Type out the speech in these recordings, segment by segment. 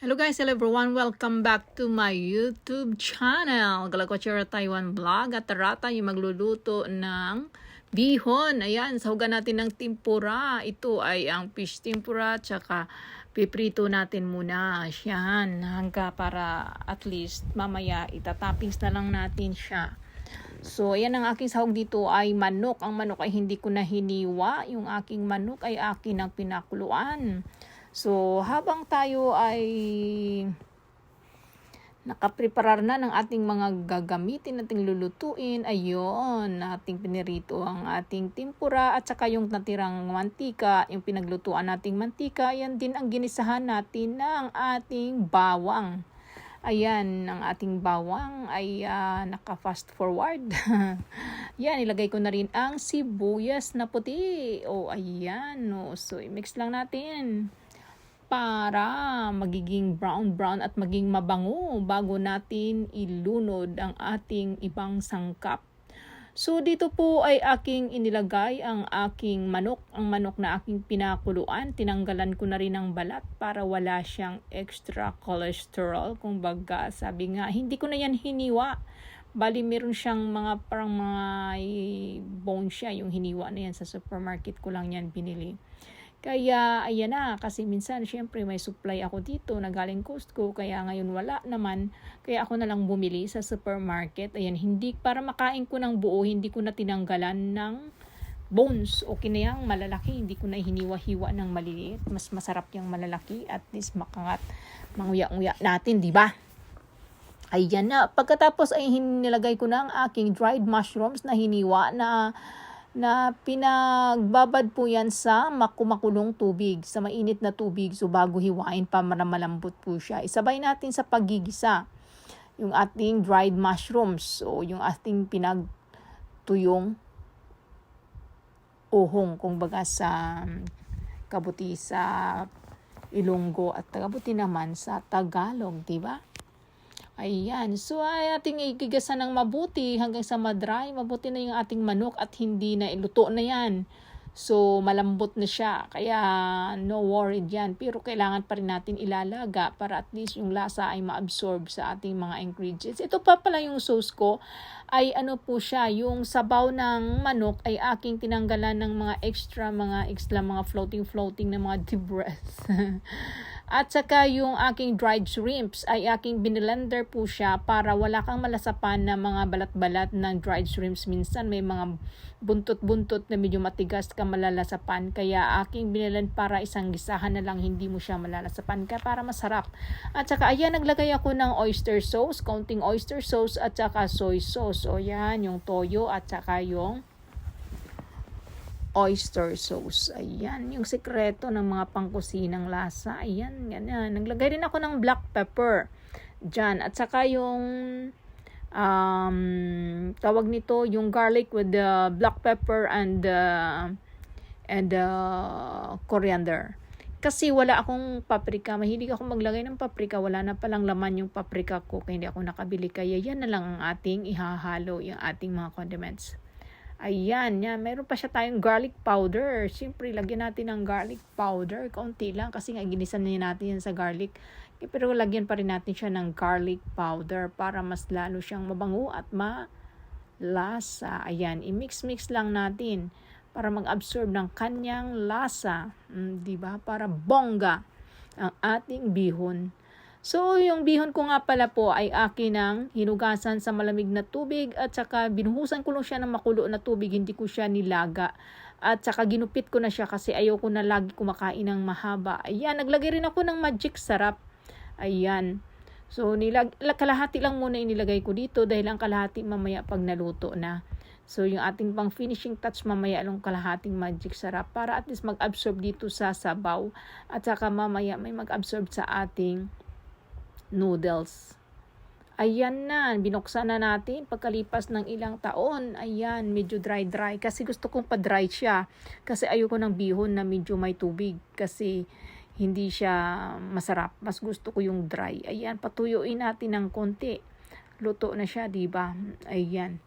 Hello guys, hello everyone. Welcome back to my YouTube channel. Galakochera Taiwan Vlog. At tarata yung magluluto ng bihon. Ayan, sahugan natin ng tempura. Ito ay ang fish tempura. Tsaka piprito natin muna. Yan, hangga para at least mamaya itatoppings na lang natin siya. So, ayan ang aking sahog dito ay manok. Ang manok ay hindi ko na hiniwa. Yung aking manok ay akin ang pinakuluan. So, habang tayo ay nakapreparar na ng ating mga gagamitin, ating lulutuin, ayun, ating pinirito ang ating tempura at saka yung natirang mantika, yung pinaglutuan nating mantika, yan din ang ginisahan natin ng ating bawang. Ayan, ang ating bawang ay uh, naka-fast forward. yan, ilagay ko na rin ang sibuyas na puti. Oh, ayan. Oh. So, i-mix lang natin para magiging brown-brown at maging mabango bago natin ilunod ang ating ibang sangkap. So dito po ay aking inilagay ang aking manok, ang manok na aking pinakuluan. Tinanggalan ko na rin ang balat para wala siyang extra cholesterol. Kung baga, sabi nga, hindi ko na yan hiniwa. Bali, meron siyang mga parang mga bone siya, yung hiniwa na yan sa supermarket ko lang yan binili. Kaya ayan na, kasi minsan syempre may supply ako dito na galing Costco, kaya ngayon wala naman. Kaya ako na lang bumili sa supermarket. Ayan, hindi, para makain ko ng buo, hindi ko na tinanggalan ng bones o kinayang malalaki. Hindi ko na hiniwa-hiwa ng maliliit. Mas masarap yung malalaki at least makangat manguya-nguya natin, di ba? Ayan na. Pagkatapos ay nilagay ko na ang aking dried mushrooms na hiniwa na na pinagbabad po yan sa makumakulong tubig, sa mainit na tubig. So bago hiwain pa malambot po siya. Isabay natin sa pagigisa yung ating dried mushrooms. So yung ating pinagtuyong uhong kung baga sa kabuti sa Ilonggo at kabuti naman sa Tagalog, di ba? Ayan. So, ay ating igigasan ng mabuti hanggang sa madry. Mabuti na yung ating manok at hindi na iluto na yan. So, malambot na siya. Kaya, no worry dyan. Pero kailangan pa rin natin ilalaga para at least yung lasa ay ma-absorb sa ating mga ingredients. Ito pa pala yung sauce ko ay ano po siya, yung sabaw ng manok ay aking tinanggalan ng mga extra, mga extra, mga floating-floating na mga debris. At saka yung aking dried shrimps ay aking binilender po siya para wala kang malasapan na mga balat-balat ng dried shrimps. Minsan may mga buntot-buntot na medyo matigas ka malalasapan. Kaya aking binilend para isang gisahan na lang hindi mo siya malalasapan ka para masarap. At saka ayan naglagay ako ng oyster sauce, counting oyster sauce at saka soy sauce. O yan yung toyo at saka yung oyster sauce. Ayan, yung sekreto ng mga pangkusinang lasa. Ayan, ganyan. Naglagay din ako ng black pepper dyan. At saka yung um, tawag nito, yung garlic with the black pepper and uh, and uh, coriander. Kasi wala akong paprika. Mahilig ako maglagay ng paprika. Wala na palang laman yung paprika ko. Kaya hindi ako nakabili. Kaya yan na lang ang ating ihahalo, yung ating mga condiments. Ayan, yan. Meron pa siya tayong garlic powder. Siyempre, lagyan natin ng garlic powder. Kaunti lang kasi nga ginisan na natin yan sa garlic. Pero lagyan pa rin natin siya ng garlic powder para mas lalo siyang mabango at malasa. Ayan, i-mix-mix lang natin para mag-absorb ng kanyang lasa. Mm, ba? Para bongga ang ating bihon So, yung bihon ko nga pala po ay akin ng hinugasan sa malamig na tubig at saka binuhusan ko lang siya ng makulo na tubig, hindi ko siya nilaga. At saka ginupit ko na siya kasi ayoko na lagi kumakain ng mahaba. Ayan, naglagay rin ako ng magic sarap. Ayan. So, nilag kalahati lang muna inilagay ko dito dahil ang kalahati mamaya pag naluto na. So, yung ating pang finishing touch mamaya lang kalahating magic sarap para at least mag-absorb dito sa sabaw. At saka mamaya may mag-absorb sa ating noodles. Ayan na, binuksan na natin pagkalipas ng ilang taon. Ayan, medyo dry-dry kasi gusto kong pa-dry siya. Kasi ayoko ng bihon na medyo may tubig kasi hindi siya masarap. Mas gusto ko yung dry. Ayan, patuyuin natin ng konti. Luto na siya, 'di ba? Ayan.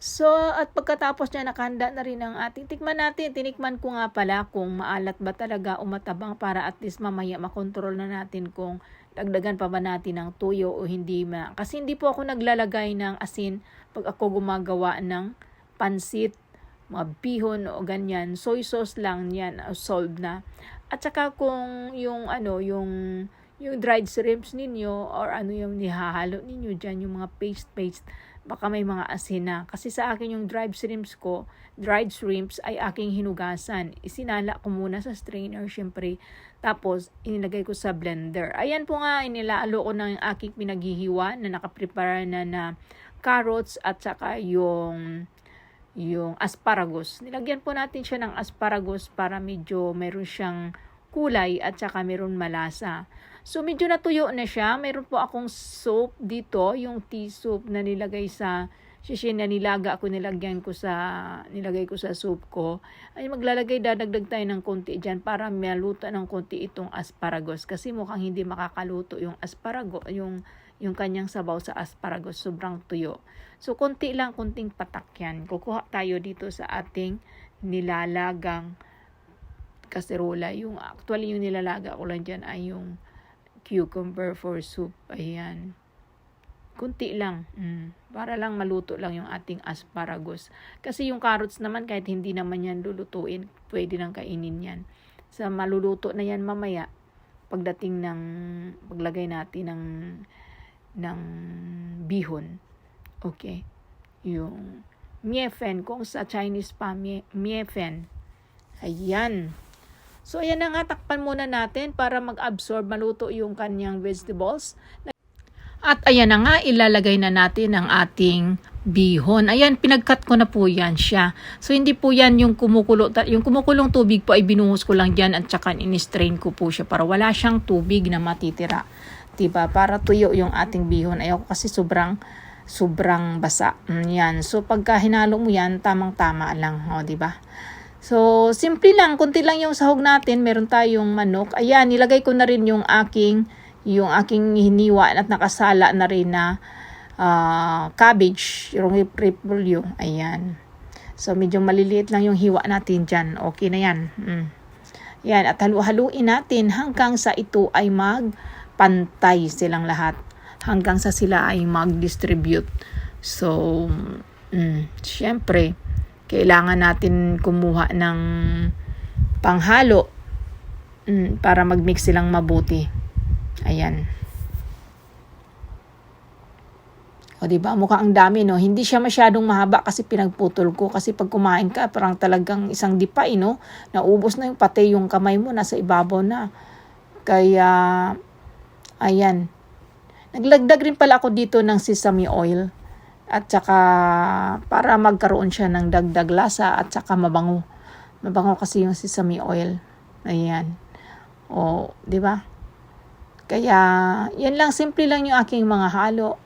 So, at pagkatapos niya, nakahanda na rin ang ating tikman natin. Tinikman ko nga pala kung maalat ba talaga o matabang para at least mamaya makontrol na natin kung dagdagan pa ba natin ng tuyo o hindi ma. Kasi hindi po ako naglalagay ng asin pag ako gumagawa ng pansit, mga bihon o ganyan. Soy sauce lang yan, uh, solved na. At saka kung yung ano, yung yung dried shrimps ninyo or ano yung nihahalo ninyo dyan, yung mga paste-paste, baka may mga asin na. Kasi sa akin yung dried shrimps ko, dried shrimps ay aking hinugasan. Isinala ko muna sa strainer, syempre. Tapos, inilagay ko sa blender. Ayan po nga, inilalo ko ng aking pinaghihiwa na nakaprepare na na carrots at saka yung yung asparagus. Nilagyan po natin siya ng asparagus para medyo meron siyang kulay at saka meron malasa. So medyo natuyo na siya. Meron po akong soup dito, yung tea soup na nilagay sa sishin na nilaga ako nilagyan ko sa nilagay ko sa soup ko. Ay maglalagay dadagdag tayo ng konti diyan para maluto ng konti itong asparagus kasi mukhang hindi makakaluto yung asparagus, yung yung kanyang sabaw sa asparagus sobrang tuyo. So konti lang, konting patak yan. Kukuha tayo dito sa ating nilalagang kaserola. Yung actually yung nilalaga ko lang dyan ay yung cucumber for soup. Ayan. Kunti lang. Mm. Para lang maluto lang yung ating asparagus. Kasi yung carrots naman, kahit hindi naman yan lulutuin, pwede nang kainin yan. Sa maluluto na yan mamaya, pagdating ng, paglagay natin ng, ng bihon. Okay. Yung miefen, kung sa Chinese pa, mie, miefen. Ayan. So, ayan na nga, takpan muna natin para mag-absorb, maluto yung kanyang vegetables. At ayan na nga, ilalagay na natin ang ating bihon. Ayan, pinagkat ko na po yan siya. So, hindi po yan yung kumukulo, yung kumukulong tubig po ay binuhos ko lang dyan at saka in-strain ko po siya para wala siyang tubig na matitira. Diba? Para tuyo yung ating bihon. Ayaw kasi sobrang sobrang basa. Mm, Yan. So, pagka hinalo mo yan, tamang-tama lang. O, diba? So, simple lang. Kunti lang yung sahog natin. Meron tayong manok. Ayan, nilagay ko na rin yung aking yung aking hiniwa at nakasala na rin na ah, cabbage, yung repolyo. Ayan. So, medyo maliliit lang yung hiwa natin dyan. Okay na yan. Mm. Yan. At halu-haluin natin hanggang sa ito ay magpantay silang lahat. Hanggang sa sila ay mag-distribute. So, mm, syempre, kailangan natin kumuha ng panghalo mm, para mag-mix silang mabuti. Ayan. O di ba? Mukha ang dami no. Hindi siya masyadong mahaba kasi pinagputol ko kasi pag kumain ka parang talagang isang dipay no. Naubos na yung pati yung kamay mo nasa ibabaw na. Kaya ayan. Naglagdag rin pala ako dito ng sesame oil at saka para magkaroon siya ng dagdag lasa at saka mabango. Mabango kasi yung sesame oil. Ayan. O, di ba? Kaya, yan lang, simple lang yung aking mga halo.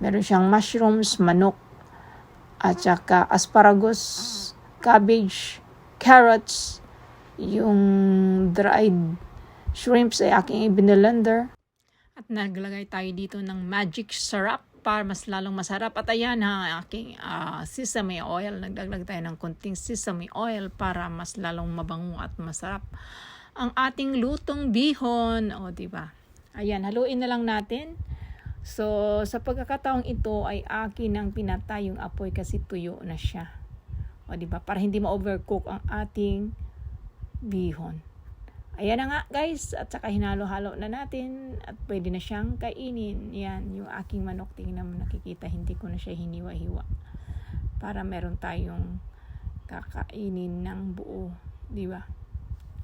Meron siyang mushrooms, manok, at saka asparagus, cabbage, carrots, yung dried shrimps ay aking ibinilender. At naglagay tayo dito ng magic syrup para mas lalong masarap. At ayan ha, aking ah, sesame oil. Nagdagdag tayo ng konting sesame oil para mas lalong mabango at masarap. Ang ating lutong bihon. O, ba? Ayan, haluin na lang natin. So, sa pagkakataong ito ay akin ang pinatay yung apoy kasi tuyo na siya. O, ba? Para hindi ma-overcook ang ating bihon. Ayan na nga guys, at saka hinalo-halo na natin at pwede na siyang kainin. Yan, yung aking manok, tingnan mo nakikita, hindi ko na siya hiniwa-hiwa. Para meron tayong kakainin ng buo, di ba?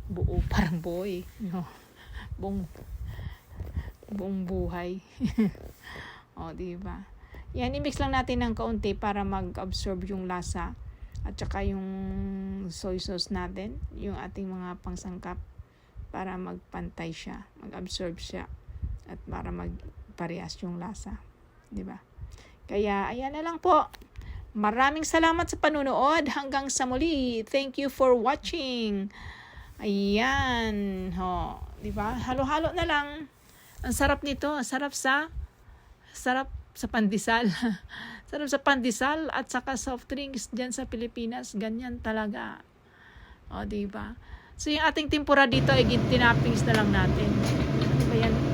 Buo, parang eh. No. Buong, buong buhay. o, di ba? Yan, i-mix lang natin ng kaunti para mag-absorb yung lasa at saka yung soy sauce natin, yung ating mga pangsangkap para magpantay siya, mag-absorb siya at para magparehas yung lasa, 'di ba? Kaya ayan na lang po. Maraming salamat sa panunood. Hanggang sa muli. Thank you for watching. Ayan. Ho, 'di ba? Halo-halo na lang. Ang sarap nito. Sarap sa sarap sa pandesal. Sarap sa pandesal at saka soft drinks dyan sa Pilipinas. Ganyan talaga. O, di ba? So, yung ating tempura dito ay tinappings na lang natin. Ano ba yan?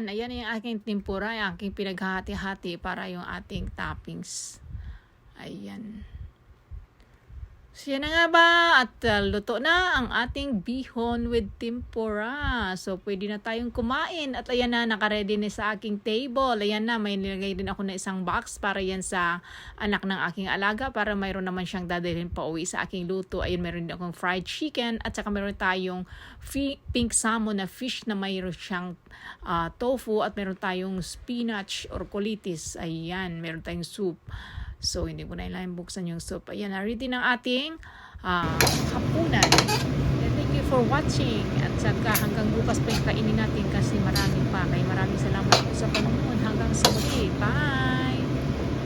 Ayan, ayan yung aking tempura, yung aking pinaghati-hati para yung ating toppings. Ayan. So na nga ba? At uh, luto na ang ating bihon with tempura. So pwede na tayong kumain. At ayan na, nakaredy na sa aking table. Ayan na, may nilagay din ako na isang box para yan sa anak ng aking alaga para mayroon naman siyang dadalhin pa uwi sa aking luto. Ayun, meron din akong fried chicken at saka meron tayong pink salmon na fish na mayroon siyang ah, tofu at meron tayong spinach or colitis. Ayan, meron tayong soup. So, hindi ko na ilang buksan yung soup. Ayan, ready ng ating ah, hapunan. And thank you for watching. At saka hanggang bukas pa yung kainin natin kasi marami pa. Kaya maraming salamat po sa panunod. Hanggang sa muli. Bye!